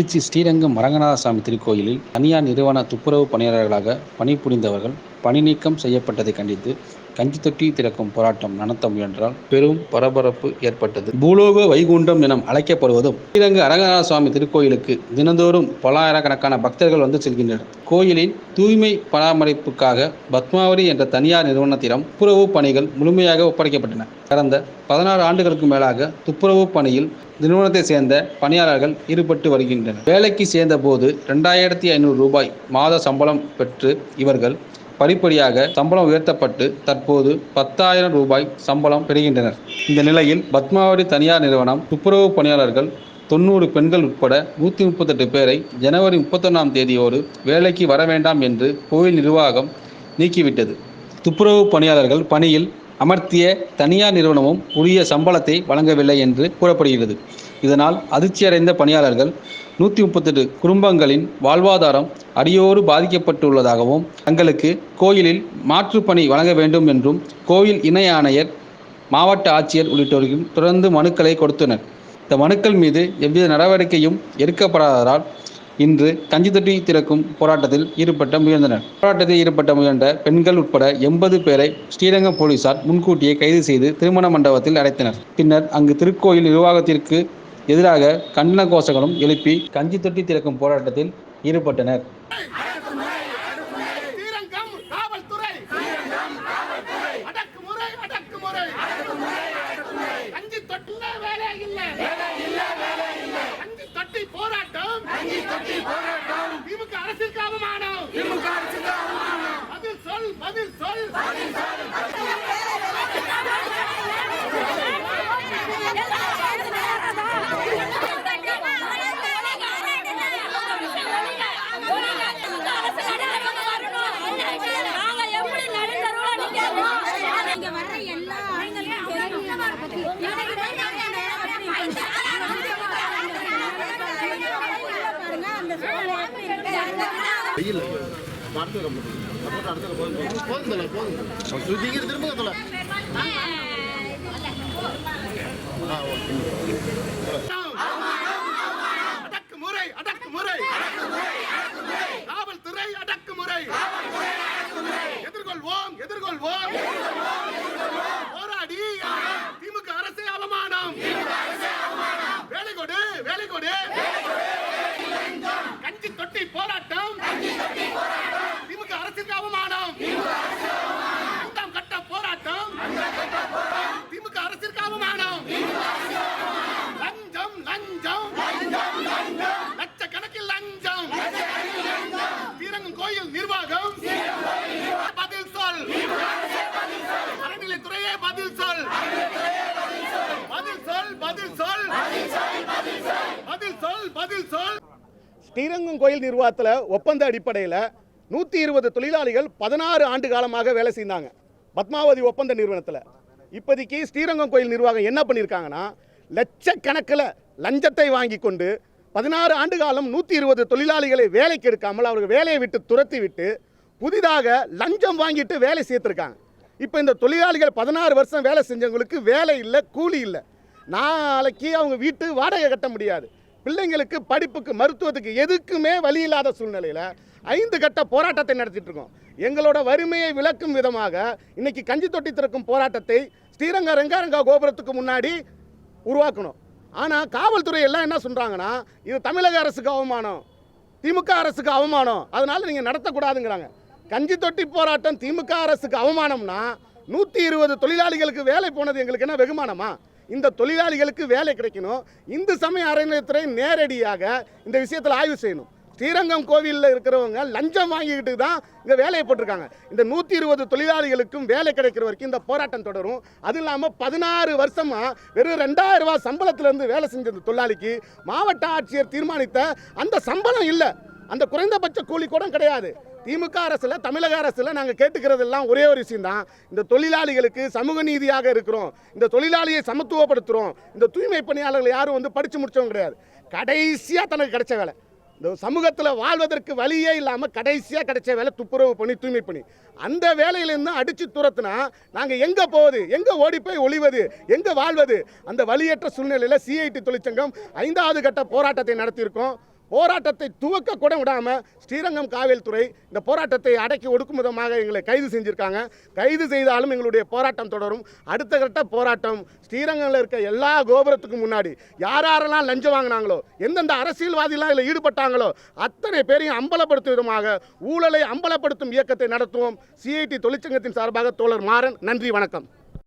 திருச்சி ஸ்ரீரங்கம் அரங்கநாதசாமி திருக்கோயிலில் தனியார் நிறுவன துப்புரவு பணியாளர்களாக பணிபுரிந்தவர்கள் பணி நீக்கம் செய்யப்பட்டதை கண்டித்து கஞ்சி தொட்டி திறக்கும் போராட்டம் நடத்த முயன்றால் பெரும் பரபரப்பு ஏற்பட்டது. பூலோக வைகுண்டம் என அழைக்கப்படுவதும் ஸ்ரீரங்க அரங்கநாத சுவாமி திருக்கோயிலுக்கு தினந்தோறும் பல்லாயிரக்கணக்கான பக்தர்கள் வந்து செல்கின்றனர். கோயிலின் தூய்மை பராமரிப்புக்காக பத்மாவரி என்ற தனியார் நிறுவனத்திடம் துப்புரவு பணிகள் முழுமையாக ஒப்படைக்கப்பட்டன. கடந்த பதினாறு ஆண்டுகளுக்கு மேலாக துப்புரவு பணியில் நிறுவனத்தை சேர்ந்த பணியாளர்கள் ஈடுபட்டு வருகின்றனர். வேலைக்கு சேர்ந்த போது ரெண்டாயிரத்தி ஐநூறு ரூபாய் மாத சம்பளம் பெற்று இவர்கள் படிப்படியாக சம்பளம் உயர்த்தப்பட்டு தற்போது பத்தாயிரம் ரூபாய் சம்பளம் பெறுகின்றனர். இந்த நிலையில் பத்மாவதி தனியார் நிறுவனம் துப்புரவு பணியாளர்கள் தொண்ணூறு பெண்கள் உட்பட நூற்றி முப்பத்தெட்டு பேரை ஜனவரி முப்பத்தொன்னாம் தேதியோடு வேலைக்கு வர வேண்டாம் என்று கோயில் நிர்வாகம் நீக்கிவிட்டது. துப்புரவு பணியாளர்கள் பணியில் அமர்த்திய தனியார் நிறுவனமும் உரிய சம்பளத்தை வழங்கவில்லை என்று கூறப்படுகிறது. இதனால் அதிர்ச்சியடைந்த பணியாளர்கள் நூற்றி முப்பத்தெட்டு குடும்பங்களின் வாழ்வாதாரம் அடியோடு பாதிக்கப்பட்டுள்ளதாகவும் தங்களுக்கு கோயிலில் மாற்றுப்பணி வழங்க வேண்டும் என்றும் கோயில் இணை ஆணையர் மாவட்ட ஆட்சியர் உள்ளிட்டோருக்கும் தொடர்ந்து மனுக்களை கொடுத்தனர். இந்த மனுக்கள் மீது எவ்வித நடவடிக்கையும் எடுக்கப்படாததால் இன்று கஞ்சி தொட்டி திறக்கும் போராட்டத்தில் ஈடுபட்ட முயன்றனர். போராட்டத்தில் ஈடுபட்ட முயன்ற பெண்கள் உட்பட எண்பது பேரை ஸ்ரீரங்கம் போலீசார் முன்கூட்டியே கைது செய்து திருமண மண்டபத்தில் அடைத்தனர். பின்னர் அங்கு திருக்கோயில் நிர்வாகத்திற்கு எதிராக கண்டன கோஷங்களும் எழுப்பி கஞ்சி தொட்டி திறக்கும் போராட்டத்தில் ஈடுபட்டனர். அரசுக்கு அவமானம் பதில் சொல் பதில் சொல். இங்க வெயில் அடுத்த அடுத்த போதும் போதும் போதும் நீங்க திரும்ப சொல்ல அடக்குமுறை அடக்குமுறை காவல்துறை அடக்குமுறை எதிர்கொள்வோம் எதிர்கொள்வோம் போராடி திமுக அரசு அவமானம் வேலை கொடு வேலை கொடு கஞ்சி தொட்டி போராட்டம் திமுக அரசுக்கு அவமானம் இரண்டாம் கட்ட போராட்டம் திமுக அரசிற்கு அவமானம் லஞ்சம் லஞ்சம் லட்சக்கணக்கில் லஞ்சம் ஸ்ரீரங்கம் கோயில் நிர்வாகம் பதில் சொல் அறநிலைத்துறையே பதில் சொல் பதில் சொல் பதில் சொல் பதில் சொல். ஸ்ரீரங்கம் கோயில் நிர்வாகத்தில் ஒப்பந்த அடிப்படையில் நூற்றி இருபது தொழிலாளிகள் பதினாறு ஆண்டு காலமாக வேலை செய்தாங்க. பத்மாவதி ஒப்பந்த நிறுவனத்தில். இப்போதைக்கு ஸ்ரீரங்கம் கோயில் நிர்வாகம் என்ன பண்ணியிருக்காங்கன்னா லட்சக்கணக்கில் லஞ்சத்தை வாங்கி கொண்டு பதினாறு ஆண்டு காலம் நூற்றி இருபது தொழிலாளிகளை வேலைக்கு எடுக்காமல் அவர்கள் வேலையை விட்டு துரத்தி விட்டு புதிதாக லஞ்சம் வாங்கிட்டு வேலை சேர்த்துருக்காங்க. இப்போ இந்த தொழிலாளிகள் பதினாறு வருஷம் வேலை செஞ்சவங்களுக்கு வேலை இல்லை கூலி இல்லை. நாளைக்கு அவங்க வீட்டு வாடகை கட்ட முடியாது. பிள்ளைங்களுக்கு படிப்புக்கு மருத்துவத்துக்கு எதுக்குமே வழி இல்லாத சூழ்நிலையில் ஐந்து கட்ட போராட்டத்தை நடத்திட்டு இருக்கோம். எங்களோட வறுமையை விளக்கும் விதமாக இன்னைக்கு கஞ்சி தொட்டி திறக்கும் போராட்டத்தை ஸ்ரீரங்க ரெங்காரங்கா கோபுரத்துக்கு முன்னாடி உருவாக்கணும். ஆனால் காவல்துறை எல்லாம் என்ன சொல்கிறாங்கன்னா இது தமிழக அரசுக்கு அவமானம் திமுக அரசுக்கு அவமானம் அதனால நீங்கள் நடத்தக்கூடாதுங்கிறாங்க. கஞ்சி தொட்டி போராட்டம் திமுக அரசுக்கு அவமானம்னா நூற்றி இருபது தொழிலாளிகளுக்கு வேலை போனது எங்களுக்கு என்ன வெகுமானமா? இந்த தொழிலாளிகளுக்கு வேலை கிடைக்கணும். இந்து சமய அறநிலையத்துறை நேரடியாக இந்த விஷயத்தில் ஆய்வு செய்யணும். ஸ்ரீரங்கம் கோவிலில் இருக்கிறவங்க லஞ்சம் வாங்கிக்கிட்டு தான் இங்கே வேலையை போட்டிருக்காங்க. இந்த நூற்றி இருபது தொழிலாளிகளுக்கும் வேலை கிடைக்கிற வரைக்கும் இந்த போராட்டம் தொடரும். அதுவும் இல்லாமல் பதினாறு வருஷமாக வெறும் ரெண்டாயிரம் ரூபாய் சம்பளத்திலேருந்து வேலை செஞ்ச இந்த தொழிலாளிக்கு மாவட்ட ஆட்சியர் தீர்மானித்த அந்த சம்பளம் இல்லை. அந்த குறைந்தபட்ச கூலி கூட கிடையாது. திமுக அரசில் தமிழக அரசில் நாங்கள் கேட்டுக்கிறதெல்லாம் ஒரே ஒரு விஷயம் தான் இந்த தொழிலாளிகளுக்கு சமூக நீதியாக இருக்கிறோம். இந்த தொழிலாளியை சமத்துவப்படுத்துகிறோம் இந்த தூய்மை பணியாளர்கள் யாரும் வந்து படித்து முடித்தவங்க கிடையாது. கடைசியாக தனக்கு கிடைச்ச வேலை. இந்த சமூகத்தில் வாழ்வதற்கு வழியே இல்லாமல் கடைசியாக கிடைச்ச வேலை துப்புரவு பண்ணி தூய்மை பண்ணி அந்த வேலையிலேருந்து அடித்து துரத்துனா நாங்கள் எங்கே போவது எங்கே ஓடி போய் ஒளிவது? எங்கே வாழ்வது? அந்த வழியற்ற சூழ்நிலையில் சிஐடி தொழிற்சங்கம் ஐந்தாவது கட்ட போராட்டத்தை நடத்தியிருக்கோம். போராட்டத்தை துவக்க கூட விடாமல் ஸ்ரீரங்கம் காவல்துறை இந்த போராட்டத்தை அடக்கி ஒடுக்கும் விதமாக எங்களை கைது செஞ்சுருக்காங்க. கைது செய்தாலும் எங்களுடைய போராட்டம் தொடரும். அடுத்த கட்ட போராட்டம் ஸ்ரீரங்கத்தில் இருக்க எல்லா கோபுரத்துக்கும் முன்னாடி யார் யாரெல்லாம் லஞ்சம் வாங்கினாங்களோ எந்தெந்த அரசியல்வாதிலாம் இதில் ஈடுபட்டாங்களோ அத்தனை பேரையும் அம்பலப்படுத்தும் விதமாக ஊழலை அம்பலப்படுத்தும் இயக்கத்தை நடத்துவோம். சிஐடி தொழிற்சங்கத்தின் சார்பாக தோழர் மாறன் நன்றி வணக்கம்.